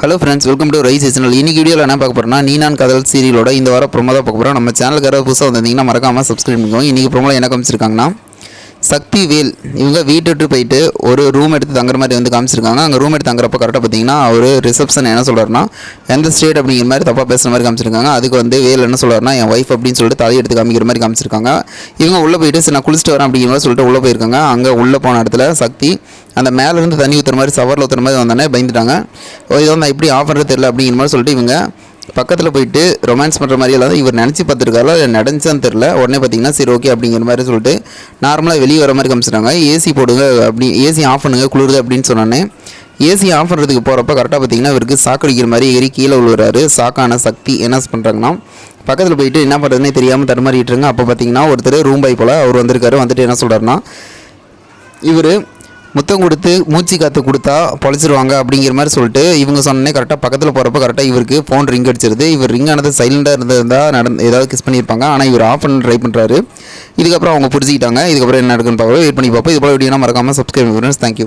Hello friends welcome to rise channel இன்னைக்கு வீடியோவில் என்ன பார்க்க போகிறோம்னா நீ நான் கதல் சீரியலோட இந்த வாரம் ப்ரொமோ தான் பார்க்க போகிறோம் நம்ம சேனலுக்கு யாராவது புதுசாக வந்திருந்தீங்கன்னா மறக்காமல் சப்ஸ்கிரைப் பண்ணிக்கோங்க. இன்றைக்கி ப்ரொமோவில் என்ன காமிச்சிருக்காங்கன்னா சக்தி வேல் இவங்க வீட்டு விட்டு போயிட்டு ஒரு ரூம் எடுத்து தங்குற மாதிரி வந்து காமிச்சிருக்காங்க. அங்கே ரூம் எடுத்து தங்குறப்ப கரெக்டாக பார்த்தீங்கன்னா அவர் ரிசப்ஷன் என்ன சொல்கிறாருன்னா எந்த ஸ்டேட் அப்படிங்கிற மாதிரி தப்பாக பேசுகிற மாதிரி காமிச்சிருக்காங்க. அதுக்கு வந்து வேல் என்ன சொல்கிறாருன்னா என் ஒய்ஃப் அப்படின்னு சொல்லிட்டு தலையை எடுத்து காமிக்கிற மாதிரி காமிச்சிருக்காங்க. இவங்க உள்ளே போயிட்டு சரி நான் குளிச்சுட்டு வரேன் அப்படிங்கிற மாதிரி சொல்லிட்டு உள்ளே போயிருக்காங்க. அங்கே உள்ளே போன இடத்துல சக்தி அந்த மேலேருந்து தண்ணி ஊற்றுற மாதிரி சவரில் ஊற்றுற மாதிரி வந்தோடனே பயந்துட்டாங்க. இதை வந்து நான் எப்படி ஆஃபர் தெரில தெரியல அப்படிங்கிற மாதிரி சொல்லிட்டு இவங்க பக்கத்தில் போயிட்டு ரொமான்ஸ் பண்ணுற மாதிரி எல்லாம் இவர் நினச்சி பார்த்துருக்காரோ இல்லை நடந்துச்சான்னு தெரில உடனே பார்த்தீங்கன்னா சரி ஓகே அப்படிங்கிற மாதிரி சொல்லிட்டு நார்மலாக வெளியே வர மாதிரி காமிச்சிட்டாங்க. ஏசி போடுங்க அப்படி ஏசி ஆஃப் பண்ணுங்க குளிருது அப்படின்னு சொன்னோன்னே ஏசி ஆஃப் பண்ணுறதுக்கு போகிறப்ப கரெக்டாக பார்த்தீங்கன்னா இவருக்கு சாக்கடிக்கிற மாதிரி ஏறி கீழே விழுறாரு. சாக்கான சக்தி என்ன பண்ணுறாங்கன்னா பக்கத்தில் போயிட்டு என்ன பண்ணுறதுனே தெரியாமல் தடுமாறிட்டுருங்க அப்போ பார்த்தீங்கன்னா ஒருத்தர் ரூம் பை போல் அவர் வந்திருக்காரு. வந்துட்டு என்ன சொல்கிறாருன்னா இவர் முத்தம் கொடுத்து மூச்சு காற்று கொடுத்தா பொழைச்சிருவாங்க அப்படிங்கிற மாதிரி சொல்லிட்டு இவங்க சொன்னே கரெக்டாக பக்கத்தில் போகிறப்ப கரெக்டாக இவருக்கு ஃபோன் ரிங் அடிச்சிருது. இவர் ரிங் ஆனது சைலண்டாக இருந்திருந்தால் நடந்து ஏதாவது கிஸ் பண்ணியிருப்பாங்க. ஆனால் இவர் ஆஃப் பண்ண ட்ரை பண்ணுறாரு இதுக்கப்புறம் அவங்க புரிஞ்சுக்கிட்டாங்க. இதுக்கப்புறம் என்ன நடக்குன்னு பார்க்க வெயிட் பண்ணி பார்ப்போம். இது போல் வீடியோனா மறக்காமல் சப்ஸ்கிரைப் பண்ணுறேன் தேங்க்யூ